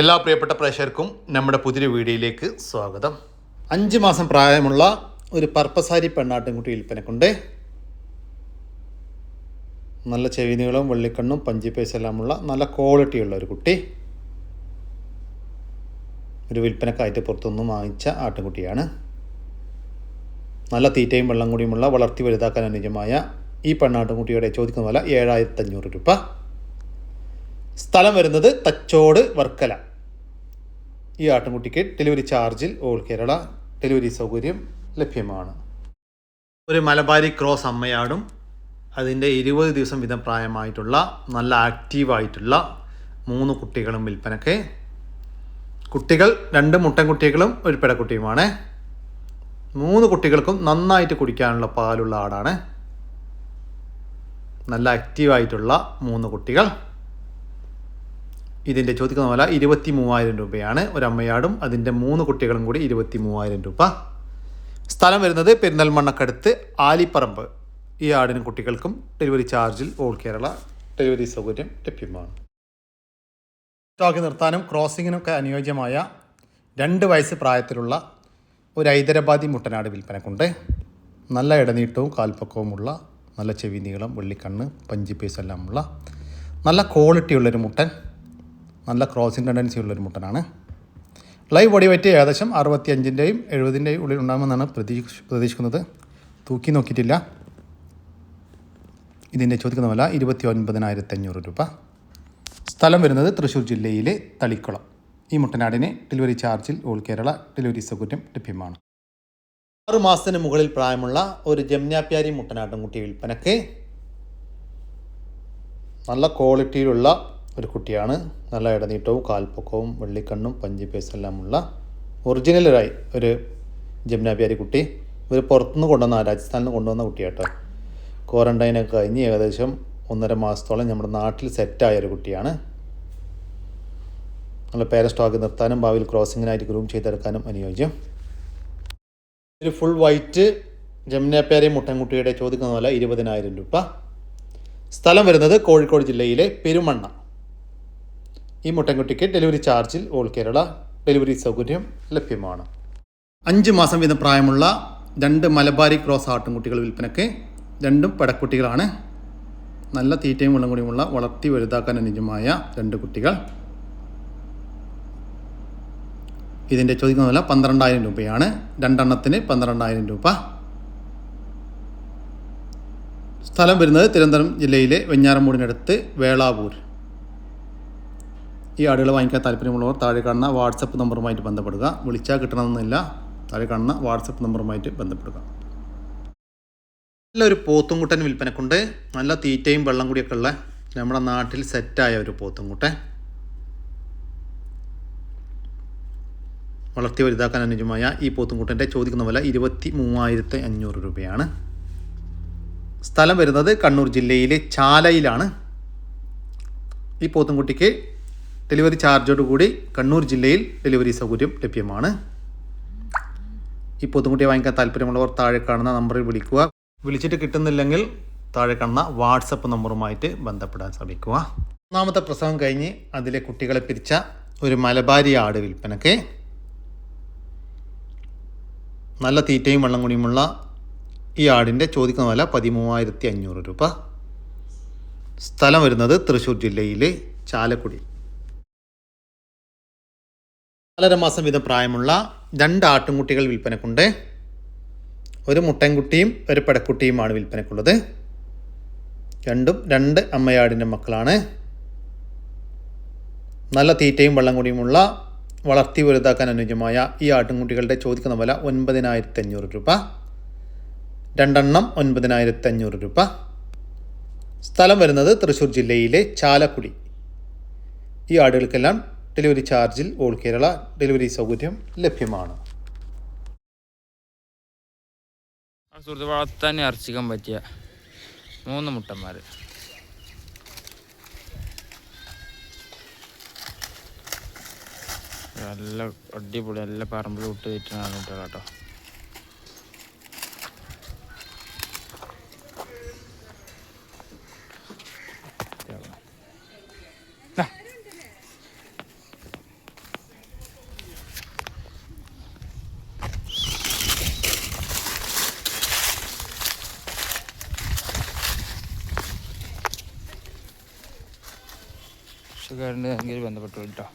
എല്ലാ പ്രിയപ്പെട്ട പ്രേക്ഷകർക്കും നമ്മുടെ പുതിയ വീഡിയോയിലേക്ക് സ്വാഗതം. അഞ്ച് മാസം പ്രായമുള്ള ഒരു പർപ്പസാരി പെണ്ണാട്ടിൻകുട്ടി വിൽപ്പനക്കുണ്ട്. നല്ല ചെവിനീളവും വെള്ളിക്കണ്ണും പഞ്ചിപ്പേസ് എല്ലാമുള്ള നല്ല ക്വാളിറ്റിയുള്ള ഒരു കുട്ടി. ഒരു വിൽപ്പനക്കായിട്ട് പുറത്തുനിന്നും വാങ്ങിച്ച ആട്ടിൻകുട്ടിയാണ്. നല്ല തീറ്റയും വെള്ളം കൂടിയുമുള്ള വളർത്തി വലുതാക്കാൻ അനുയോജ്യമായ ഈ പെണ്ണാട്ടിൻകുട്ടിയുടെ ചോദിക്കുന്ന വില ഏഴായിരത്തഞ്ഞൂറ് രൂപ. സ്ഥലം വരുന്നത് തച്ചോട് വർക്കല. ഈ ആട്ടിൻകുട്ടിക്ക് ഡെലിവറി ചാർജിൽ ഓൾ കേരള ഡെലിവറി സൗകര്യം ലഭ്യമാണ്. ഒരു മലബാരി ക്രോസ് അമ്മയാടും അതിന്റെ ഇരുപത് ദിവസം വീതം പ്രായമായിട്ടുള്ള നല്ല ആക്റ്റീവായിട്ടുള്ള മൂന്ന് കുട്ടികളും വിൽപ്പനക്ക്. കുട്ടികൾ രണ്ട് മുട്ടൻ കുട്ടികളും ഒരു പെടക്കുട്ടിയുമാണ്. മൂന്ന് കുട്ടികൾക്കും നന്നായിട്ട് കുടിക്കാനുള്ള പാലുള്ള ആടാണ്. നല്ല ആക്റ്റീവായിട്ടുള്ള മൂന്ന് കുട്ടികൾ. ഇതിന്റെ ചോദിക്കുന്ന വില ഇരുപത്തി മൂവായിരം രൂപയാണ്. ഒരമ്മയാടും അതിന്റെ മൂന്ന് കുട്ടികളും കൂടി ഇരുപത്തി മൂവായിരം രൂപ. സ്ഥലം വരുന്നത് പെരിന്തൽമണ്ണക്കടുത്ത് ആലിപ്പറമ്പ്. ഈ ആടിനും കുട്ടികൾക്കും ഡെലിവറി ചാർജിൽ ഓൾ കേരള ഡെലിവറി സൗകര്യം ലഭ്യമാണ്. സ്റ്റോക്ക് നിർത്താനും ക്രോസിങ്ങിനൊക്കെ അനുയോജ്യമായ രണ്ട് വയസ്സ് പ്രായത്തിലുള്ള ഒരു ഹൈദരാബാദി മുട്ടനാട് വിൽപ്പനക്കുണ്ട്. നല്ല ഇടനീട്ടവും കാൽപ്പക്കവുമുള്ള നല്ല ചെവി നീളം വെള്ളിക്കണ്ണ് പഞ്ചി എല്ലാമുള്ള നല്ല ക്വാളിറ്റി ഉള്ളൊരു മുട്ടൻ നല്ല ക്രോസിംഗ് ടെൻഡൻസി ഉള്ളൊരു മുട്ടനാണ്. ലൈവ് ബോഡി വെയിറ്റ് ഏകദേശം അറുപത്തി അഞ്ചിന്റെയും എഴുപതിന്റെയും ഉള്ളിൽ ഉണ്ടാകുമെന്നാണ് പ്രതീക്ഷ പ്രതീക്ഷിക്കുന്നത്. തൂക്കി നോക്കിയിട്ടില്ല. ഇതിന്റെ ചോദിക്കുന്ന വില ഇരുപത്തി ഒൻപതിനായിരത്തി അഞ്ഞൂറ് രൂപ. സ്ഥലം വരുന്നത് തൃശ്ശൂർ ജില്ലയിലെ തളിക്കുളം. ഈ മുട്ടനാടിന് ഡെലിവറി ചാർജിൽ ഓൾ കേരള ഡെലിവറി സൗകര്യം ലഭ്യമാണ്. ആറ് മാസത്തിന് മുകളിൽ പ്രായമുള്ള ഒരു ജംനാപ്യാരി മുട്ടനാട്ടുംകുട്ടി വിൽപ്പനക്ക് നല്ല ക്വാളിറ്റിയിലുള്ള ഒരു കുട്ടിയാണ്. നല്ല ഇടനീട്ടവും കാൽപ്പൊക്കവും വെള്ളിക്കണ്ണും പഞ്ചിപ്പേസ് എല്ലാമുള്ള ഒറിജിനലായി ഒരു ജമുനാബിയാരി കുട്ടി. ഇവർ പുറത്തുനിന്ന് കൊണ്ടുവന്ന രാജസ്ഥാനിൽ നിന്ന് കൊണ്ടുവന്ന കുട്ടിയാട്ടോ. ക്വാറന്റൈനൊക്കെ കഴിഞ്ഞ് ഏകദേശം ഒന്നര മാസത്തോളം നമ്മുടെ നാട്ടിൽ സെറ്റായ ഒരു കുട്ടിയാണ്. നല്ല പേര സ്റ്റോക്ക് നിർത്താനും ഭാവിയിൽ ക്രോസിങ്ങിനായിട്ട് ഗ്രൂം ചെയ്തെടുക്കാനും അനുയോജ്യം. ഒരു ഫുൾ വൈറ്റ് ജമുനാപ്പേരെ മുട്ടൻകുട്ടിയുടെ ചോദിക്കുന്ന പോലെ ഇരുപതിനായിരം രൂപ. സ്ഥലം വരുന്നത് കോഴിക്കോട് ജില്ലയിലെ പെരുമണ്ണ. ഈ മുട്ടൻകുട്ടിക്ക് ഡെലിവറി ചാർജിൽ ഓൾ കേരള ഡെലിവറി സൗകര്യം ലഭ്യമാണ്. അഞ്ച് മാസം വീതം പ്രായമുള്ള രണ്ട് മലബാരി ക്രോസ് ആട്ടുംകുട്ടികൾ വിൽപ്പനയ്ക്ക് രണ്ടും പടക്കുട്ടികളാണ്. നല്ല തീറ്റയും വെള്ളം കൂടിയുമുള്ള വളർത്തി വലുതാക്കാൻ അനുജമായ രണ്ട് കുട്ടികൾ. ഇതിന്റെ ചോദിക്കുന്ന വില പന്ത്രണ്ടായിരം രൂപയാണ്. രണ്ടെണ്ണത്തിന് പന്ത്രണ്ടായിരം രൂപ. സ്ഥലം വരുന്നത് തിരുവനന്തപുരം ജില്ലയിലെ വെഞ്ഞാറമൂടിനടുത്ത് വേളാവൂർ. ഈ ആടുകൾ വാങ്ങിക്കാൻ താല്പര്യമുള്ളവർ താഴെ കാണുന്ന വാട്സപ്പ് നമ്പറുമായിട്ട് ബന്ധപ്പെടുക. വിളിച്ചാൽ കിട്ടണമെന്നില്ല. താഴെ കാണുന്ന വാട്സപ്പ് നമ്പറുമായിട്ട് ബന്ധപ്പെടുക. നല്ലൊരു പോത്തുംകുട്ടൻ വിൽപ്പനക്കുണ്ട്. നല്ല തീറ്റയും വെള്ളം കൂടിയൊക്കെ ഉള്ള നമ്മുടെ നാട്ടിൽ സെറ്റായ ഒരു പോത്തുംകുട്ടൻ. വളർത്തി വലുതാക്കാൻ അനുജമായ ഈ പോത്തുംകുട്ടന്റെ ചോദിക്കുന്ന വില ഇരുപത്തി മൂവായിരത്തി അഞ്ഞൂറ് രൂപയാണ്. സ്ഥലം വരുന്നത് കണ്ണൂർ ജില്ലയിലെ ചാലയിലാണ്. ഈ പോത്തുംകുട്ടിക്ക് ഡെലിവറി ചാർജോട് കൂടി കണ്ണൂർ ജില്ലയിൽ ഡെലിവറി സൗകര്യം ലഭ്യമാണ്. ഈ പൊതുമുട്ടിയെ വാങ്ങിക്കാൻ താല്പര്യമുള്ളവർ താഴെ കാണുന്ന നമ്പറിൽ വിളിക്കുക. വിളിച്ചിട്ട് കിട്ടുന്നില്ലെങ്കിൽ താഴെ കാണുന്ന വാട്സപ്പ് നമ്പറുമായിട്ട് ബന്ധപ്പെടാൻ ശ്രമിക്കുക. ഒന്നാമത്തെ പ്രസവം കഴിഞ്ഞ് അതിലെ കുട്ടികളെ പിരിച്ച ഒരു മലബാരി ആട് വിൽപ്പനക്ക് നല്ല തീറ്റയും വെള്ളം കുടിയുമുള്ള ഈ ആടിന്റെ ചോദിക്കുന്ന വില പതിമൂവായിരത്തി അഞ്ഞൂറ് രൂപ. സ്ഥലം വരുന്നത് തൃശ്ശൂർ ജില്ലയിലെ ചാലക്കുടി. നാലര മാസം വീതം പ്രായമുള്ള രണ്ട് ആട്ടുംകുട്ടികൾ വിൽപ്പനക്കുണ്ട്. ഒരു മുട്ടൻകുട്ടിയും ഒരു പെടക്കുട്ടിയുമാണ് വിൽപ്പനക്കുള്ളത്. രണ്ടും രണ്ട് അമ്മയാടിന്റെ മക്കളാണ്. നല്ല തീറ്റയും വെള്ളം കൂടിയുമുള്ള വളർത്തി വലുതാക്കാൻ അനുയോജ്യമായ ഈ ആട്ടിൻകുട്ടികളുടെ ചോദിക്കുന്ന വില ഒൻപതിനായിരത്തി അഞ്ഞൂറ് രൂപ. രണ്ടെണ്ണം ഒൻപതിനായിരത്തി അഞ്ഞൂറ് രൂപ. സ്ഥലം വരുന്നത് തൃശ്ശൂർ ജില്ലയിലെ ചാലക്കുടി. ഈ ആടുകൾക്കെല്ലാം ഡെലിവറി ചാർജിൽ ഓൾ കേരള ഡെലിവറി സൗകര്യം ലഭ്യമാണ്. സുഹൃത്ത് വളർത്താൻ അർച്ചിക്കാൻ പറ്റിയ മൂന്ന് മുട്ടന്മാർ നല്ല അടിപൊളി നല്ല പറമ്പിൽ വിട്ട് കയറ്റുന്നതാണ് കുട്ടികൾ കേട്ടോ ആവശ്യക്കാരുണ്ടെങ്കിൽ ബന്ധപ്പെട്ടു കേട്ടോ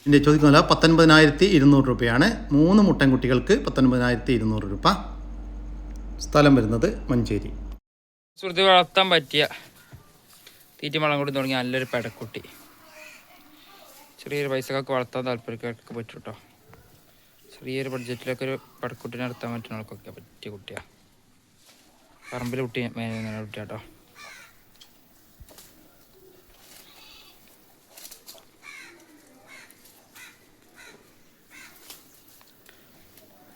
ഇതിന്റെ ചോദിക്കുന്ന വില പത്തൊൻപതിനായിരത്തി ഇരുന്നൂറ് രൂപയാണ്. മൂന്ന് മുട്ടൻകുട്ടികൾക്ക് പത്തൊൻപതിനായിരത്തി ഇരുന്നൂറ് രൂപ. സ്ഥലം വരുന്നത് മഞ്ചേരി. സുഹൃത്ത് വളർത്താൻ പറ്റിയ തീറ്റി വളം കൂടി തുടങ്ങിയ നല്ലൊരു പെടക്കുട്ടി. ചെറിയൊരു പൈസക്കൊക്കെ വളർത്താൻ താല്പര്യക്കാർക്ക് പറ്റും കേട്ടോ ചെറിയൊരു ബഡ്ജറ്റിലൊക്കെ ഒരു പടക്കുട്ടിനെ നടത്താൻ പറ്റുന്നവർക്കൊക്കെ പറ്റിയ കുട്ടിയാണ് പറമ്പിൽ കുട്ടി മേന കുട്ടിയാട്ടോ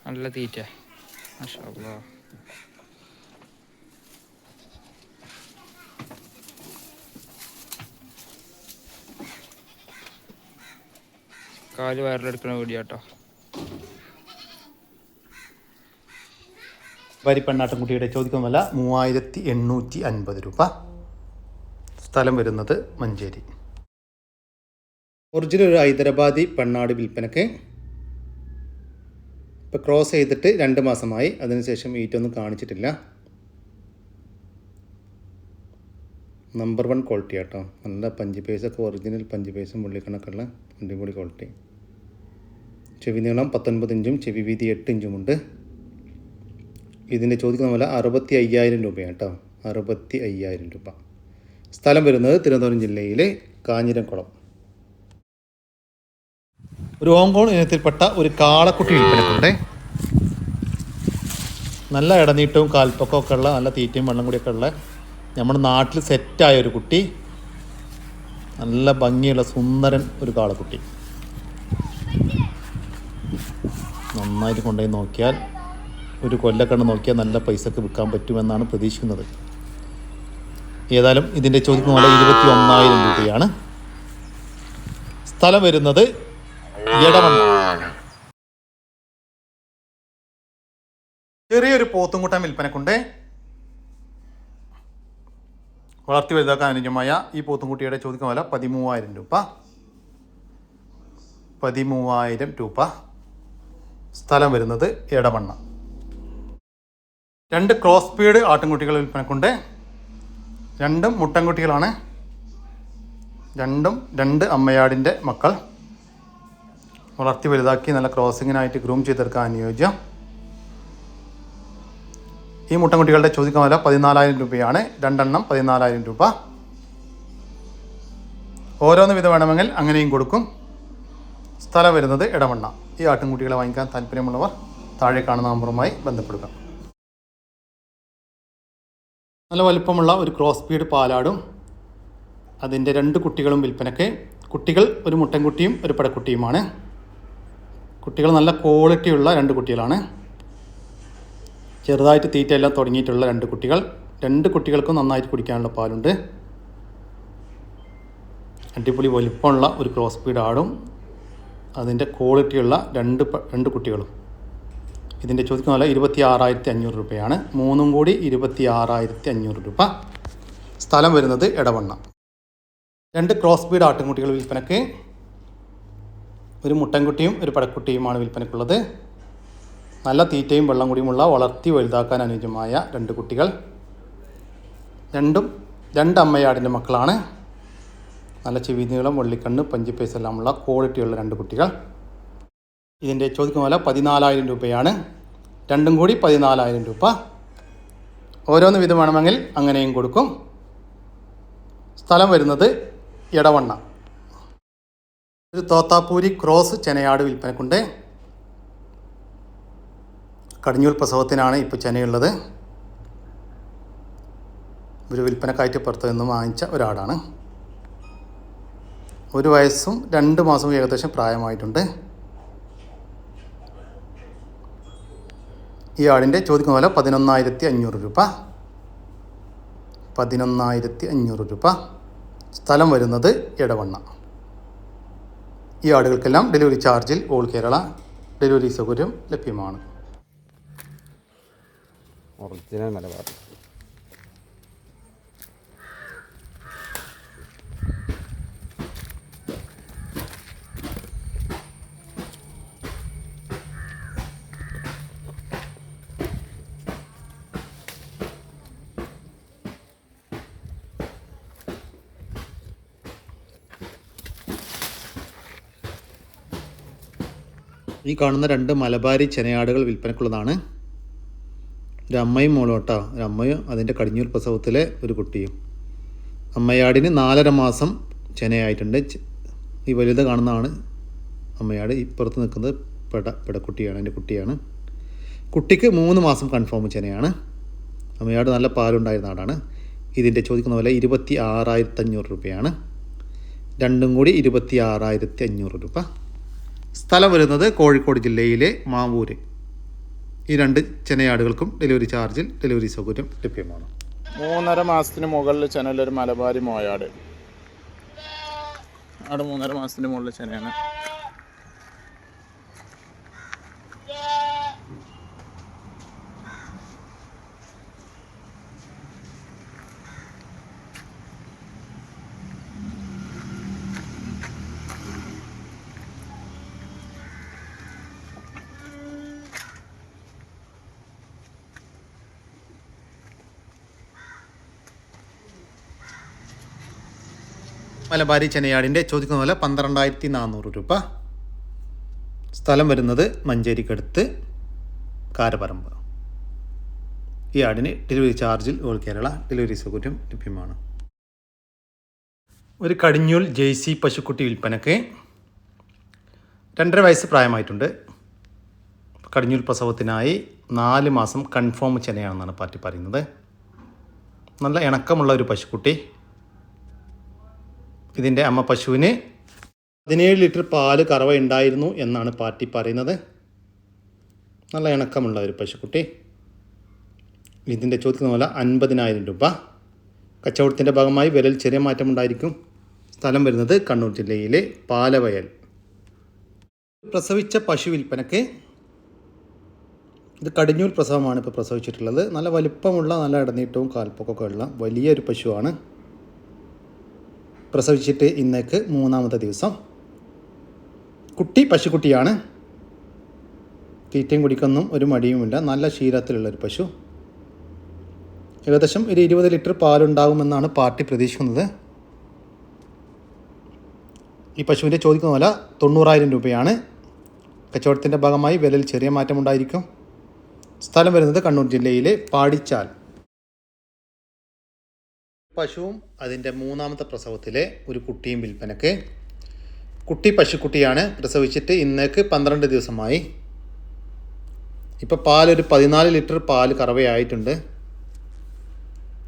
നല്ല തീറ്റ. മാഷാ കാൽ വയറിലെടുക്കണ വീഡിയോ വരിപ്പെണ്ണാട്ടൻകുട്ടിയുടെ ചോദിക്കുന്ന വില മൂവായിരത്തി എണ്ണൂറ്റി അൻപത് രൂപ. സ്ഥലം വരുന്നത് മഞ്ചേരി. ഒറിജിനൽ ഒരു ഹൈദരാബാദി പെണ്ണാട് വിൽപ്പനക്ക് ഇപ്പോൾ ക്രോസ് ചെയ്തിട്ട് രണ്ട് മാസമായി. അതിനുശേഷം ഈറ്റൊന്നും കാണിച്ചിട്ടില്ല. നമ്പർ വൺ ക്വാളിറ്റി ആട്ടോ. നല്ല പഞ്ച് പേസൊക്കെ ഒറിജിനൽ പഞ്ച് പേസും മുള്ളിക്കണക്കുള്ള അടിപൊളി ക്വാളിറ്റി ചെവി നീളം പത്തൊൻപത് ഇഞ്ചും ചെവി വീതി എട്ട് ഇഞ്ചുമുണ്ട് ഇതിന്റെ ചോദിക്കുന്ന പോലെ അറുപത്തി അയ്യായിരം രൂപയാണ് കേട്ടോ. അറുപത്തി അയ്യായിരം രൂപ. സ്ഥലം വരുന്നത് തിരുവനന്തപുരം ജില്ലയിലെ കാഞ്ഞിരംകുളം. ഒരു ഓങ്കോൺ ഇനത്തിൽപ്പെട്ട ഒരു കാളക്കുട്ടി വിൽപ്പനക്കുണ്ട്. നല്ല ഇടനീട്ടവും കാൽപ്പൊക്കവും ഒക്കെ ഉള്ള നല്ല തീറ്റയും വെള്ളം കൂടിയൊക്കെ ഉള്ള നമ്മുടെ നാട്ടിൽ സെറ്റായ ഒരു കുട്ടി. നല്ല ഭംഗിയുള്ള സുന്ദരൻ ഒരു കാളക്കുട്ടി. നന്നായിട്ട് കൊണ്ടുപോയി നോക്കിയാൽ ഒരു കൊല്ലക്കണ്ണ് നോക്കിയാൽ നല്ല പൈസക്ക് വിൽക്കാൻ പറ്റുമെന്നാണ് പ്രതീക്ഷിക്കുന്നത്. ഏതായാലും ഇതിന്റെ ചോദ്യം വില ഇരുപത്തി ഒന്നായിരം രൂപയാണ്. സ്ഥലം വരുന്നത് എടവണ്ണ ചെറിയൊരു പോത്തുംകുട്ടൻ വിൽപ്പനക്കുണ്ട്. വളർത്തി വലുതാക്കാൻ അനുജമായ ഈ പോത്തുംകുട്ടിയുടെ ചോദിക്കുന്ന വില പതിമൂവായിരം രൂപ. പതിമൂവായിരം രൂപ. സ്ഥലം വരുന്നത് എടവണ്ണ. രണ്ട് ക്രോസ് സ്പീഡ് ആട്ടിൻകുട്ടികൾ വിൽപ്പനക്കുണ്ട്. രണ്ടും മുട്ടൻകുട്ടികളാണ്. രണ്ടും രണ്ട് അമ്മയാടിന്റെ മക്കൾ. വളർത്തി വലുതാക്കി നല്ല ക്രോസിങ്ങിനായിട്ട് ഗ്രൂം ചെയ്തെടുക്കാൻ അനുയോജ്യം. ഈ മുട്ടൻകുട്ടികളുടെ ചോദിക്കാൻ വില പതിനാലായിരം രൂപയാണ്. രണ്ടെണ്ണം പതിനാലായിരം രൂപ. ഓരോന്ന് വിധം വേണമെങ്കിൽ അങ്ങനെയും കൊടുക്കും. സ്ഥലം വരുന്നത് ഇടവണ്ണ ഈ ആട്ടിൻകുട്ടികളെ വാങ്ങിക്കാൻ താല്പര്യമുള്ളവർ താഴെ കാണുന്ന നമ്പറുമായി ബന്ധപ്പെടുക. നല്ല വലുപ്പമുള്ള ഒരു ക്രോസ് സ്പീഡ് പാലാടും. അതിന്റെ രണ്ട് കുട്ടികളും വിൽപ്പനയ്ക്ക്. കുട്ടികൾ ഒരു മുട്ടൻകുട്ടിയും ഒരു പടക്കുട്ടിയുമാണ്. കുട്ടികൾ നല്ല ക്വാളിറ്റിയുള്ള രണ്ട് കുട്ടികളാണ്. ചെറുതായിട്ട് തീറ്റയെല്ലാം തുടങ്ങിയിട്ടുള്ള രണ്ട് കുട്ടികൾ. രണ്ട് കുട്ടികൾക്കും നന്നായിട്ട് കുടിക്കാനുള്ള പാലുണ്ട്. അടിപൊളി വലിപ്പമുള്ള ഒരു ക്രോസ് സ്പീഡ് ആടും. അതിന്റെ ക്വാളിറ്റിയുള്ള രണ്ട് രണ്ട് കുട്ടികളും. ഇതിന്റെ ചോദിക്കുന്ന നല്ല ഇരുപത്തി ആറായിരത്തി അഞ്ഞൂറ് രൂപയാണ്. മൂന്നും കൂടി ഇരുപത്തി ആറായിരത്തി അഞ്ഞൂറ് രൂപ. സ്ഥലം വരുന്നത് ഇടവണ്ണ രണ്ട് ക്രോസ് ബീഡ് ആട്ടിൻകുട്ടികൾ വിൽപ്പനയ്ക്ക് ഒരു മുട്ടൻകുട്ടിയും ഒരു പടക്കുട്ടിയുമാണ് വിൽപ്പനയ്ക്കുള്ളത്. നല്ല തീറ്റയും വെള്ളം കൂടിയുമുള്ള വളർത്തി വലുതാക്കാൻ അനുയോജ്യമായ രണ്ട് കുട്ടികൾ. രണ്ടും രണ്ട് അമ്മയാടിന്റെ മക്കളാണ്. നല്ല ചെവി നീളം വെള്ളിക്കണ്ണ് പഞ്ചിപ്പേസ് എല്ലാമുള്ള ക്വാളിറ്റിയുള്ള രണ്ട് കുട്ടികൾ. ഇതിന്റെ ചോദിക്കുന്ന വില പതിനാലായിരം രൂപയാണ്. രണ്ടും കൂടി പതിനാലായിരം രൂപ. ഓരോന്ന് വിധം വേണമെങ്കിൽ അങ്ങനെയും കൊടുക്കും. സ്ഥലം വരുന്നത് ഇടവണ്ണ ഒരു തോത്താപ്പൂരി ക്രോസ് ചെനയാട് വിൽപ്പനക്കുണ്ട്. കടിഞ്ഞൂൽ പ്രസവത്തിനാണ് ഇപ്പോൾ ചെനയുള്ളത്. ഒരു വിൽപ്പനക്കായിട്ട് പുറത്തു നിന്നും വാങ്ങിച്ച ഒരാടാണ്. ഒരു വയസ്സും രണ്ട് മാസവും ഏകദേശം പ്രായമായിട്ടുണ്ട്. ഈ ആടിന്റെ ചോദിക്കുന്ന പോലെ പതിനൊന്നായിരത്തി അഞ്ഞൂറ് രൂപ. പതിനൊന്നായിരത്തി അഞ്ഞൂറ് രൂപ. സ്ഥലം വരുന്നത് എടവണ്ണ. ഈ ആടുകൾക്കെല്ലാം ഡെലിവറി ചാർജിൽ ഓൾ കേരള ഡെലിവറി സൗകര്യം ലഭ്യമാണ്. ഒറിജിനൽ മലബാർ. ഈ കാണുന്ന രണ്ട് മലബാരി ചെനയാടുകൾ വിൽപ്പനക്കുള്ളതാണ്. ഒരു അമ്മയും മോളും കേട്ടോ. ഒരു അമ്മയും അതിന്റെ കടിഞ്ഞൂർ പ്രസവത്തിലെ ഒരു കുട്ടിയും. അമ്മയാടിന് നാലര മാസം ചെനയായിട്ടുണ്ട്. ഈ വലുത് കാണുന്നതാണ് അമ്മയാട്. ഇപ്പുറത്ത് നിൽക്കുന്നത് പെട പെടക്കുട്ടിയാണ് എന്റെ കുട്ടിയാണ്. കുട്ടിക്ക് മൂന്ന് മാസം കൺഫേം ചെനയാണ്. അമ്മയാട് നല്ല പാലുണ്ടായിരുന്ന ആടാണ്. ഇതിന്റെ ചോദിക്കുന്ന വില ഇരുപത്തി ആറായിരത്തി അഞ്ഞൂറ് രൂപയാണ്. രണ്ടും കൂടി ഇരുപത്തി ആറായിരത്തി അഞ്ഞൂറ് രൂപ. സ്ഥലം വരുന്നത് കോഴിക്കോട് ജില്ലയിലെ മാവൂര്. ഈ രണ്ട് ചെനയാടുകൾക്കും ഡെലിവറി ചാർജിൽ ഡെലിവറി സൗകര്യം ലഭ്യമാണ്. മൂന്നര മാസത്തിന് മുകളിൽ ചെനയിലൊരു മലബാരി മോയാട്. അവിടെ മൂന്നര മാസത്തിന് മുകളിൽ ചെനയാണ് മലബാരി ചെനയാടിന്റെ ചോദിക്കുന്ന പോലെ പന്ത്രണ്ടായിരത്തി നാനൂറ് രൂപ. സ്ഥലം വരുന്നത് മഞ്ചേരിക്കടുത്ത് കാരപറമ്പ്. ഈ ആടിന് ഡെലിവറി ചാർജിൽ ഓൾ കേരള ഡെലിവറി സൗകര്യം ലഭ്യമാണ്. ഒരു കടിഞ്ഞൂൽ ജെയ്സി പശുക്കുട്ടി വിൽപ്പനക്ക് രണ്ടര വയസ്സ് പ്രായമായിട്ടുണ്ട്. കടിഞ്ഞൂൽ പ്രസവത്തിനായി നാല് മാസം കൺഫേം ചെനയാണെന്നാണ് പാർട്ടി പറയുന്നത്. നല്ല ഇണക്കമുള്ള ഒരു പശുക്കുട്ടി. ഇതിന്റെ അമ്മ പശുവിന് പതിനേഴ് ലിറ്റർ പാൽ കറവ ഉണ്ടായിരുന്നു എന്നാണ് പാർട്ടി പറയുന്നത്. നല്ല ഇണക്കമുള്ള ഒരു പശുക്കുട്ടി. ഇതിന്റെ ചോദിക്കുന്ന പോലെ അൻപതിനായിരം രൂപ. കച്ചവടത്തിന്റെ ഭാഗമായി വിലയിൽ ചെറിയ മാറ്റമുണ്ടായിരിക്കും സ്ഥലം വരുന്നത് കണ്ണൂർ ജില്ലയിലെ പാലവയൽ. പ്രസവിച്ച പശു വിൽപ്പനക്ക് ഇത് കടിഞ്ഞൂൽ പ്രസവമാണ് ഇപ്പോൾ പ്രസവിച്ചിട്ടുള്ളത്. നല്ല വലിപ്പമുള്ള നല്ല ഇടനീട്ടവും കാൽപ്പൊക്കൊക്കെ ഉള്ള വലിയൊരു പശുവാണ്. പ്രസവിച്ചിട്ട് ഇന്നേക്ക് മൂന്നാമത്തെ ദിവസം. കുട്ടി പശുക്കുട്ടിയാണ്. തീറ്റയും കുടിക്കൊന്നും ഒരു മടിയുമില്ല. നല്ല ക്ഷീരത്തിലുള്ളൊരു പശു. ഏകദേശം ഒരു ഇരുപത് ലിറ്റർ പാലുണ്ടാകുമെന്നാണ് പാർട്ടി പ്രതീക്ഷിക്കുന്നത്. ഈ പശുവിന്റെ ചോദിക്കുന്ന വില തൊണ്ണൂറായിരം രൂപയാണ്. കച്ചവടത്തിന്റെ ഭാഗമായി വിലയിൽ ചെറിയ മാറ്റമുണ്ടായിരിക്കും. സ്ഥലം വരുന്നത് കണ്ണൂർ ജില്ലയിലെ പാടിച്ചാൽ. പശുവും അതിന്റെ മൂന്നാമത്തെ പ്രസവത്തിലെ ഒരു കുട്ടിയും വിൽപ്പനക്ക്. കുട്ടി പശുക്കുട്ടിയാണ്. പ്രസവിച്ചിട്ട് ഇന്നേക്ക് പന്ത്രണ്ട് ദിവസമായി. ഇപ്പോൾ പാലൊരു പതിനാല് ലിറ്റർ പാൽ കറവയായിട്ടുണ്ട്.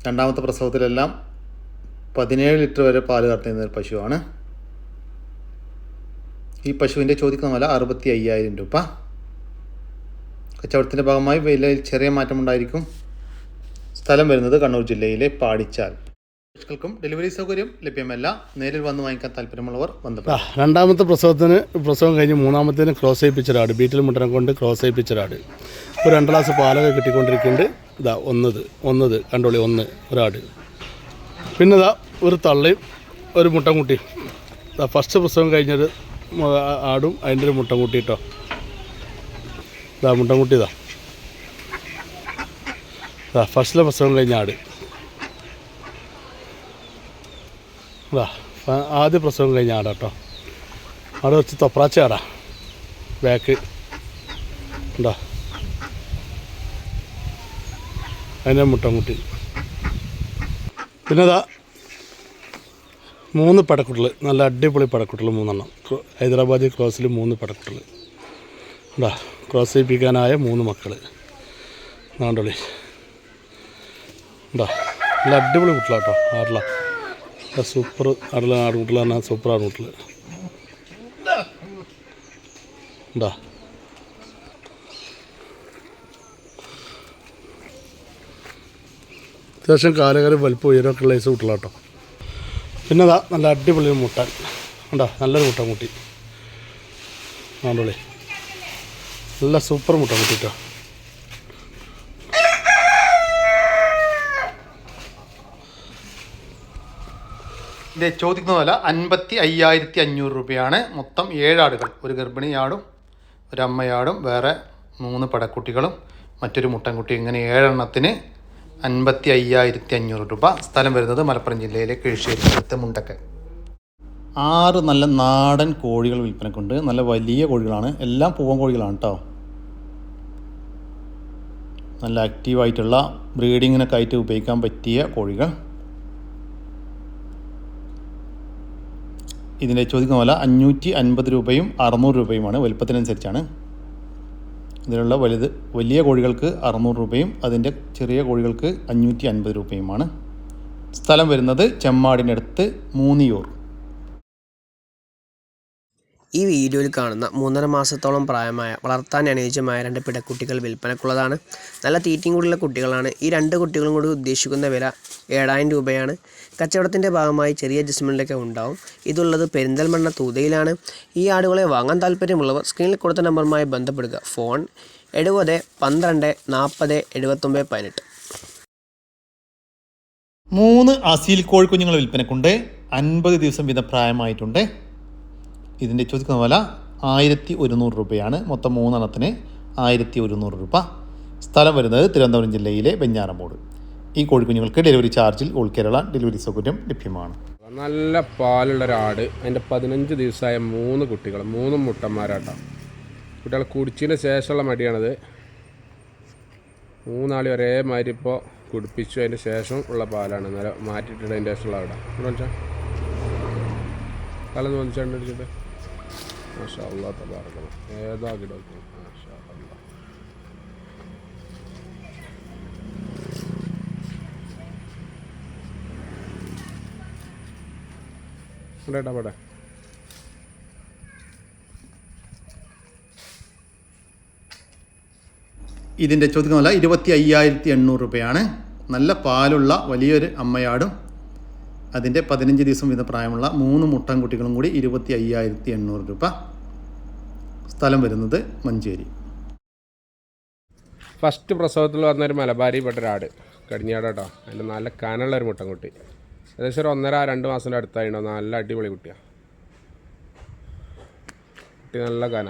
രണ്ടാമത്തെ പ്രസവത്തിലെല്ലാം പതിനേഴ് ലിറ്റർ വരെ പാൽ കറത്തുന്ന ഒരു പശുവാണ്. ഈ പശുവിന്റെ ചോദിക്കുന്ന വില അറുപത്തി അയ്യായിരം രൂപ. കച്ചവടത്തിന്റെ ഭാഗമായി വിലയിൽ ചെറിയ മാറ്റമുണ്ടായിരിക്കും. സ്ഥലം വരുന്നത് കണ്ണൂർ ജില്ലയിലെ പാടിച്ചാൽ. പശുക്കൾക്കും ഡെലിവറി സൗകര്യം ലഭ്യമല്ല. നേരിൽ വന്ന് വാങ്ങിക്കാൻ താല്പര്യമുള്ളവർ ബന്ധപ്പെടാം രണ്ടാമത്തെ പ്രസവത്തിന് പ്രസവം കഴിഞ്ഞ് മൂന്നാമത്തേന് ക്രോസ് ചെയ്യിപ്പിച്ചൊരാട് ബീറ്റിൽ മുട്ടനെ കൊണ്ട് ക്രോസ് ചെയ്യിപ്പിച്ചൊരാട് ഇപ്പോൾ രണ്ട് ഗ്ലാസ് പാലൊക്കെ കിട്ടിക്കൊണ്ടിരിക്കുന്നുണ്ട്. ഇതാ ഒന്നത് ഒന്നത് കണ്ടോളി ഒന്ന് ഒരാട്. പിന്നെ ഇതാ ഒരു തള്ളയും ഒരു മുട്ടൻകുട്ടിയും ഇതാ ഫസ്റ്റ് പ്രസവം കഴിഞ്ഞൊരു ആടും അതിന്റെ ഒരു മുട്ടൻകുട്ടി കേട്ടോ ഇതാ മുട്ടൻകുട്ടി ഇതാ. ഫസ്റ്റിലെ പ്രസവം കഴിഞ്ഞ ആട്. ആദ്യ പ്രസവം കഴിഞ്ഞ ആടാ കേട്ടോ അവിടെ വെച്ച് തൊപ്രാച്ച ആടാ ബാക്ക് ഉണ്ടോ? അതിന്റെ മുട്ടൻകുട്ടി പിന്നെ ഇതാ മൂന്ന് പടക്കുട്ടൽ നല്ല അടിപൊളി പടക്കുട്ടൽ മൂന്നെണ്ണം. ഹൈദരാബാദി ക്രോസിൽ മൂന്ന് പടക്കുട്ടൽ ഉണ്ടോ? ക്രോസ് ചെയ്യിപ്പിക്കാനായ മൂന്ന് മക്കൾ നാണ്ടോളി ഉണ്ടോ? നല്ല അടിപൊളി കുട്ടലാട്ടോ ആടില സൂപ്പർ ആടില ആടുകുട്ടിൽ തന്നെ സൂപ്പർ ആടുകുട്ടിൽ ഉണ്ടാ അത്യാവശ്യം കാലകാലം വലിപ്പം ഉയരമൊക്കെ ഉള്ള ഐസ് കുട്ടിലാട്ടോ പിന്നെ അതാ നല്ല അടിപൊളി മുട്ട മുട്ടൻ. ഉണ്ടോ നല്ലൊരു മുട്ടൻ കുട്ടി ആണ്ടോളി നല്ല സൂപ്പർ മുട്ടൻ കുട്ടി ഇതിന്റെ ചോദിക്കുന്ന വില അൻപത്തി അയ്യായിരത്തി അഞ്ഞൂറ് രൂപയാണ് മൊത്തം ഏഴാടുകൾ. ഒരു ഗർഭിണിയാടും ഒരു അമ്മയാടും വേറെ മൂന്ന് പടക്കുട്ടികളും മറ്റൊരു മുട്ടൻകുട്ടിയും ഇങ്ങനെ ഏഴെണ്ണത്തിന് അൻപത്തി അയ്യായിരത്തി അഞ്ഞൂറ് രൂപ സ്ഥലം വരുന്നത് മലപ്പുറം ജില്ലയിലെ കിഴിശ്ശേരി അടുത്ത് മുണ്ടക്കൽ. ആറ് നല്ല നാടൻ കോഴികൾ വിൽപ്പനക്കുണ്ട്. നല്ല വലിയ കോഴികളാണ്. എല്ലാം പൂവൻ കോഴികളാണ് കേട്ടോ നല്ല ആക്റ്റീവായിട്ടുള്ള ബ്രീഡിങ്ങിനൊക്കെ ആയിട്ട് ഉപയോഗിക്കാൻ പറ്റിയ കോഴികൾ. ഇതിന്റെ ചോദിക്കുന്ന വില അഞ്ഞൂറ്റി അൻപത് രൂപയും അറുന്നൂറ് രൂപയുമാണ്. വലുപ്പത്തിനനുസരിച്ചാണ്. ഇതിനുള്ള വലുത് വലിയ കോഴികൾക്ക് അറുന്നൂറ് രൂപയും അതിന്റെ ചെറിയ കോഴികൾക്ക് അഞ്ഞൂറ്റി അൻപത് രൂപയുമാണ്. സ്ഥലം വരുന്നത് ചെമ്മാടിനടുത്ത് മൂന്നിയൂർ. ഈ വീഡിയോയിൽ കാണുന്ന മൂന്നര മാസത്തോളം പ്രായമായ വളർത്താൻ അനുയോജ്യമായ രണ്ട് പിടക്കുട്ടികൾ വിൽപ്പനക്കുള്ളതാണ് നല്ല തീറ്റയും കൂടിയുള്ള കുട്ടികളാണ്. ഈ രണ്ട് കുട്ടികളും കൂടി ഉദ്ദേശിക്കുന്ന വില ഏഴായിരം രൂപയാണ്. കച്ചവടത്തിന്റെ ഭാഗമായി ചെറിയ അഡ്ജസ്റ്റ്മെന്റിലൊക്കെ ഉണ്ടാവും. ഇതുള്ളത് പെരിന്തൽമണ്ണ തൂതയിലാണ്. ഈ ആടുകളെ വാങ്ങാൻ താല്പര്യമുള്ളവർ സ്ക്രീനിൽ കൊടുത്ത നമ്പറുമായി ബന്ധപ്പെടുക. ഫോൺ എഴുപത് പന്ത്രണ്ട് നാൽപ്പത് എഴുപത്തൊമ്പത് പതിനെട്ട്. മൂന്ന് അസീൽ കോഴിക്കുഞ്ഞുങ്ങൾ വിൽപ്പനക്കുണ്ട് അൻപത് ദിവസം വീതം പ്രായമായിട്ടുണ്ട്. ഇതിന്റെ ചോദിക്കുന്ന വില ആയിരത്തി ഒരുന്നൂറ് രൂപയാണ്. മൊത്തം മൂന്നെണ്ണത്തിന് ആയിരത്തി ഒരുന്നൂറ് രൂപ. സ്ഥലം വരുന്നത് തിരുവനന്തപുരം ജില്ലയിലെ വെഞ്ഞാറമൂട്. ഈ കോഴിക്കുഞ്ഞുങ്ങൾക്ക് ഡെലിവറി ചാർജിൽ ഓൾ കേരള ഡെലിവറി സൗകര്യം ലഭ്യമാണ്. നല്ല പാലുള്ള ഒരാട് അതിന്റെ പതിനഞ്ച് ദിവസമായ മൂന്ന് കുട്ടികൾ മൂന്നും മുട്ടന്മാരാട്ടോ. കുട്ടികൾ കുടിച്ചതിന് ശേഷമുള്ള മടിയാണത്. മൂന്നാളി ഒരേമാതിരി ഇപ്പോൾ കുടിപ്പിച്ചു. അതിന്റെ ശേഷം ഉള്ള പാലാണ്. നല്ല മാറ്റിയിട്ടുണ്ട് അതിന്റെ ശേഷമുള്ള അവിടെ തല അടിച്ചിട്ട് മാഷാ അള്ളാ തബാറക്കണം ഏതാ കിടക്കും മാഷാ അള്ളാ ഇവിടെ ഇടാ ഇവിടെ. ഇതിന്റെ ചോദിക്കുന്ന വില ഇരുപത്തി അയ്യായിരത്തി എണ്ണൂറ് രൂപയാണ്. നല്ല പാലുള്ള വലിയൊരു അമ്മയാടും. അതിന്റെ പതിനഞ്ച് ദിവസം വീതം പ്രായമുള്ള മൂന്ന് മുട്ടൻകുട്ടികളും കൂടി ഇരുപത്തി അയ്യായിരത്തി എണ്ണൂറ് രൂപ. സ്ഥലം വരുന്നത് മഞ്ചേരി. ഫസ്റ്റ് പ്രസവത്തിൽ വന്നൊരു മലബാരി പെട്ടൊരാട് കടിഞ്ഞാടാട്ടോ. അതിന്റെ നല്ല കനുള്ള ഒരു മുട്ടൻകുട്ടി ഏകദേശം ഒരു ഒന്നര രണ്ട് മാസത്തിന്റെ അടുത്തായിട്ടോ. നല്ല അടിപൊളി കുട്ടിയാ. കുട്ടി നല്ല കന.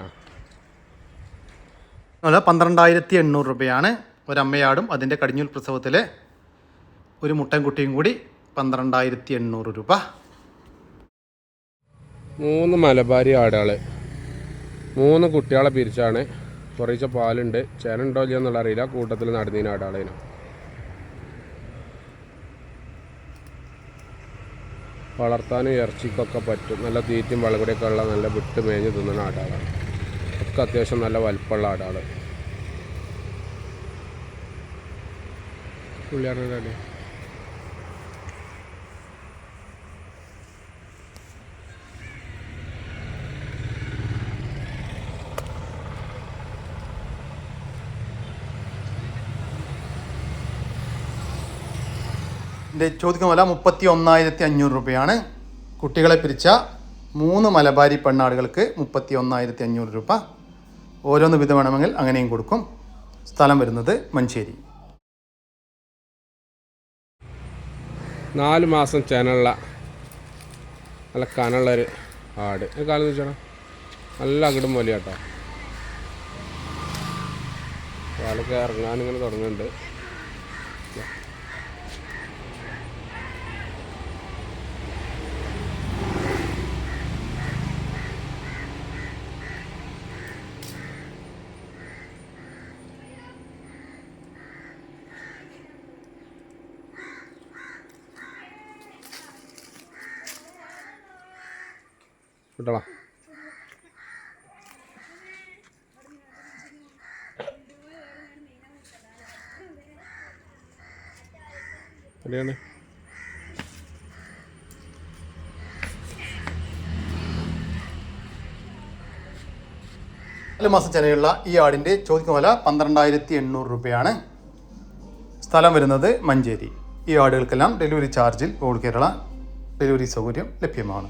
പന്ത്രണ്ടായിരത്തി എണ്ണൂറ് രൂപയാണ് ഒരമ്മയാടും അതിന്റെ കടിഞ്ഞൂൽ പ്രസവത്തിലെ ഒരു മുട്ടൻകുട്ടിയും കൂടി പന്ത്രണ്ടായിരത്തി എണ്ണൂറ് രൂപ. മൂന്ന് മലബാരി ആടുകൾ മൂന്ന് കുട്ടികളെ പിരിച്ചാണ്. കുറേച്ച പാലുണ്ട്. ചേനുണ്ടോ ഇല്ല എന്നുള്ള അറിയില്ല. കൂട്ടത്തിൽ നടന്നീന ആടുകളേനു വളർത്താനും ഇറച്ചിക്കൊക്കെ പറ്റും. നല്ല തീറ്റയും വളകുടിയൊക്കെ ഉള്ള നല്ല വിട്ട് മേഞ്ഞ് തിന്നുന്ന ആടാളാണ്. ഒക്കെ അത്യാവശ്യം നല്ല വലിപ്പമുള്ള ആടാൾ. പുള്ളിയാരുടെ ഇതിന്റെ ചോദിക്കുന്ന വില മുപ്പത്തി ഒന്നായിരത്തി അഞ്ഞൂറ് രൂപയാണ്. കുട്ടികളെ പിരിച്ച മൂന്ന് മലബാരി പെണ്ണാടുകൾക്ക് മുപ്പത്തി ഒന്നായിരത്തി അഞ്ഞൂറ് രൂപ. ഓരോന്ന് വിധം വേണമെങ്കിൽ അങ്ങനെയും കൊടുക്കും. സ്ഥലം വരുന്നത് മഞ്ചേരി. നാല് മാസം ചേനുള്ള നല്ല കനുള്ളൊരു ആട്. കാലം വെച്ചാൽ നല്ല അകിടും പോലെ കേട്ടോ കാലൊക്കെ ഇറങ്ങാനിങ്ങനെ തുടങ്ങുന്നുണ്ട്. കിട്ടണം എവിടെയാണ് നാല് മാസം ചെലവുള്ള ഈ ആടിന്റെ ചോദിക്കുന്ന വില പന്ത്രണ്ടായിരത്തി എണ്ണൂറ് രൂപയാണ്. സ്ഥലം വരുന്നത് മഞ്ചേരി. ഈ ആടുകൾക്കെല്ലാം ഡെലിവറി ചാർജിൽ ഓൾ കേരള ഡെലിവറി സൗകര്യം ലഭ്യമാണ്.